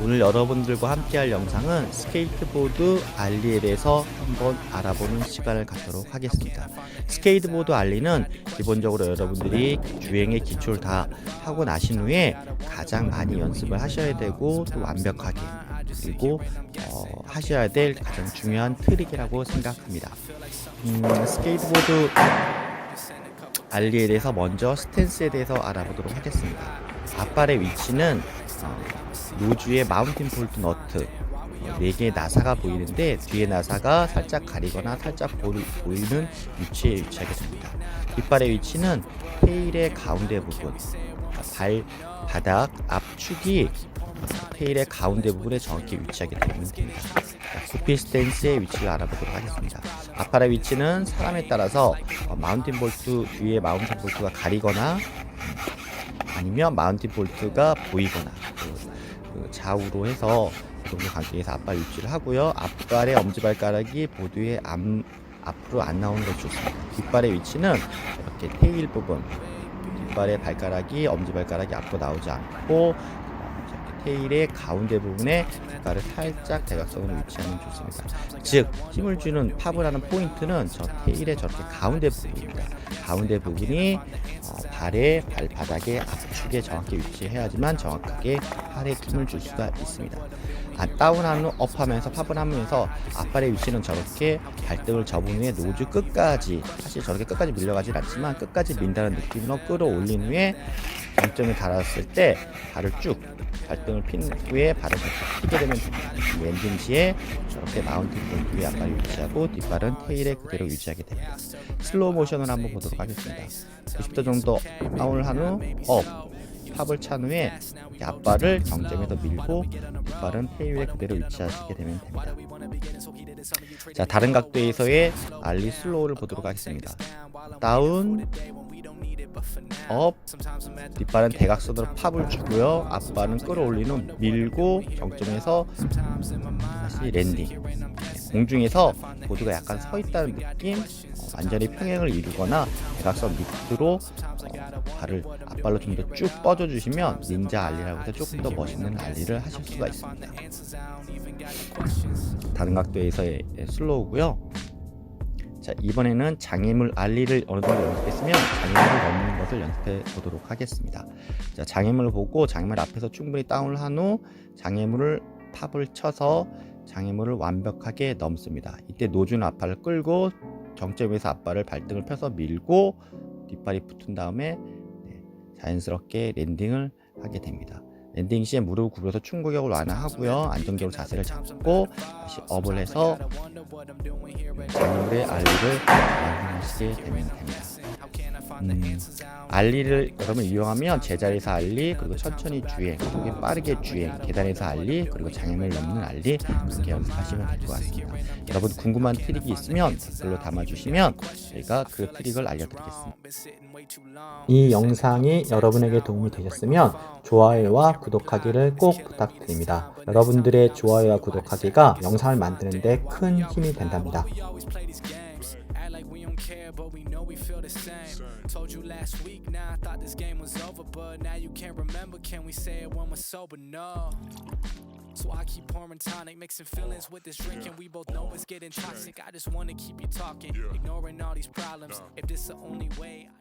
오늘 여러분들과 함께할 영상은 스케이트보드 알리에 대해서 한번 알아보는 시간을 갖도록 하겠습니다. 스케이트보드 알리는 기본적으로 여러분들이 주행의 기초를 다 하고 나신 후에 가장 많이 연습을 하셔야 되고 또 완벽하게 그리고 어, 하셔야 될 가장 중요한 트릭이라고 생각합니다. 음, 스케이트보드 알리에 대해서 먼저 스탠스에 대해서 알아보도록 하겠습니다. 앞발의 위치는 어, 노주의 마운틴 볼트 너트 4개의 나사가 보이는데 뒤에 나사가 살짝 가리거나 살짝 보이, 보이는 위치에 위치하게 됩니다. 뒷발의 위치는 테일의 가운데 부분 발 바닥 앞축이 테일의 가운데 부분에 정확히 위치하게 되면 됩니다. 자, 구피 스탠스의 위치를 알아보도록 하겠습니다. 앞발의 위치는 사람에 따라서 어, 마운틴 볼트 위에 마운틴 볼트가 가리거나 음, 아니면 마운틴 볼트가 보이거나 그, 그 좌우로 해서 그 정도 관계에서 앞발 위치를 하고요. 앞발의 엄지발가락이 보드의 앞, 앞으로 안 나오는 것이 좋습니다. 뒷발의 위치는 이렇게 테일 부분 뒷발의 발가락이 엄지발가락이 앞으로 나오지 않고 테일의 가운데 부분에 뒷발을 살짝 대각선으로 위치하면 좋습니다. 즉 힘을 주는 팝을 하는 포인트는 저 테일의 저렇게 가운데 부분입니다. 가운데 부분이 어, 발의 발바닥의 앞축에 정확히 위치해야지만 정확하게 팔에 힘을 줄 수가 있습니다. 아, 다운한 후 업하면서 팝을 하면서 앞발의 위치는 저렇게 발등을 접은 후에 노즈 끝까지 사실 저렇게 끝까지 밀려가진 않지만 끝까지 민다는 느낌으로 끌어올린 후에 정점에 달았을 때 발을 쭉 발등을 핀 후에 발을 살짝 피게 되면 됩니다. 랜딩 시에 저렇게 마운틴 볼트 위에 앞발이 위치하고 뒷발은 테일에 그대로 유지하게 됩니다. 슬로우 모션을 한번 보도록 하겠습니다. 90도 정도 다운을 한 후 업, 팝을 찬 후에 앞발을 정점에서 밀고 뒷발은 테일 위에 그대로 위치하시게 되면 됩니다. 자 다른 각도에서의 알리 슬로우를 보도록 하겠습니다. 다운, 업, 뒷발은 대각선으로 팝을 주고요. 앞발은 끌어올린 후 밀고 정점에서 다시 랜딩. 공중에서 보드가 약간 서 있다는 느낌, 어, 완전히 평행을 이루거나 대각선 밑으로 어, 발을 앞발로 좀 더 쭉 뻗어 주시면 닌자 알리라고 해서 조금 더 멋있는 알리를 하실 수가 있습니다. 다른 각도에서의 슬로우고요. 자 이번에는 장애물 알리를 어느 정도 연습했으면 장애물을 넘는 것을 연습해 보도록 하겠습니다. 자 장애물을 보고 장애물 앞에서 충분히 다운을 한 후 장애물을 팝을 쳐서 장애물을 완벽하게 넘습니다. 이때 노준 앞발을 끌고 정점에서 앞발을 발등을 펴서 밀고 뒷발이 붙은 다음에 네, 자연스럽게 랜딩을 하게 됩니다. 랜딩 시에 무릎을 굽혀서 충고격을 완화하고요. 안정적으로 자세를 잡고 다시 업을 해서 장애물의 알리를 완성하시게 되면 됩니다. 음, 알리를 여러분 이용하면 제자리에서 알리 그리고 천천히 주행 그리고 빠르게 주행 계단에서 알리 그리고 장애물 넘는 알리 그렇게 연습하시면 될 것 같습니다 여러분 궁금한 트릭이 있으면 댓글로 담아주시면 저희가 그 트릭을 알려드리겠습니다 이 영상이 여러분에게 도움이 되셨으면 좋아요와 구독하기를 꼭 부탁드립니다. 여러분들의 좋아요와 구독하기가 영상을 만드는데 큰 힘이 된답니다. Act like we don't care, but we know we feel the same. Told you last week, now I thought this game was over, but now you can't remember. Can we say it when we're sober? No. So I keep pouring tonic, mixing feelings with this drink, and we both know it's getting toxic. I just wanna keep you talking, ignoring all these problems. If this is the only way. I